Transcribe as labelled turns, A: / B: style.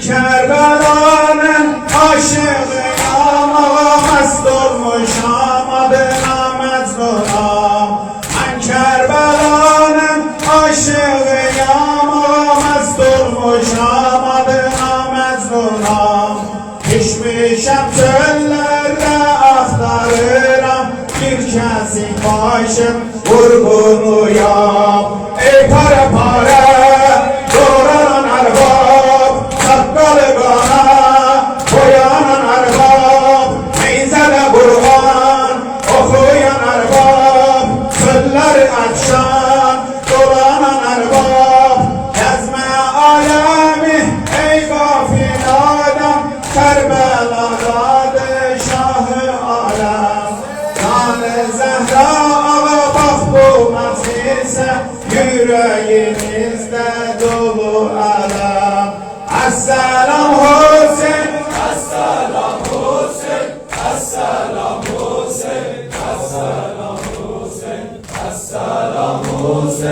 A: کربلا من عاشق غلام آقا هست و آمده نامت غلام من کربلا من عاشق غلام آقا هست و آمده نامت غلام پیشم چلره اخترم bir باشم başım vurguluyor akşam Dolanan erbab Gezme alemi Ey gafil adam Kerbela'da Şahı alem. Nane Zehra ağa bak bu meclise Yüreğimizde dolu alem. Esselam Hüseyin Esselam Hüseyin Esselam Hüseyin Esselam Esselam Hüseyin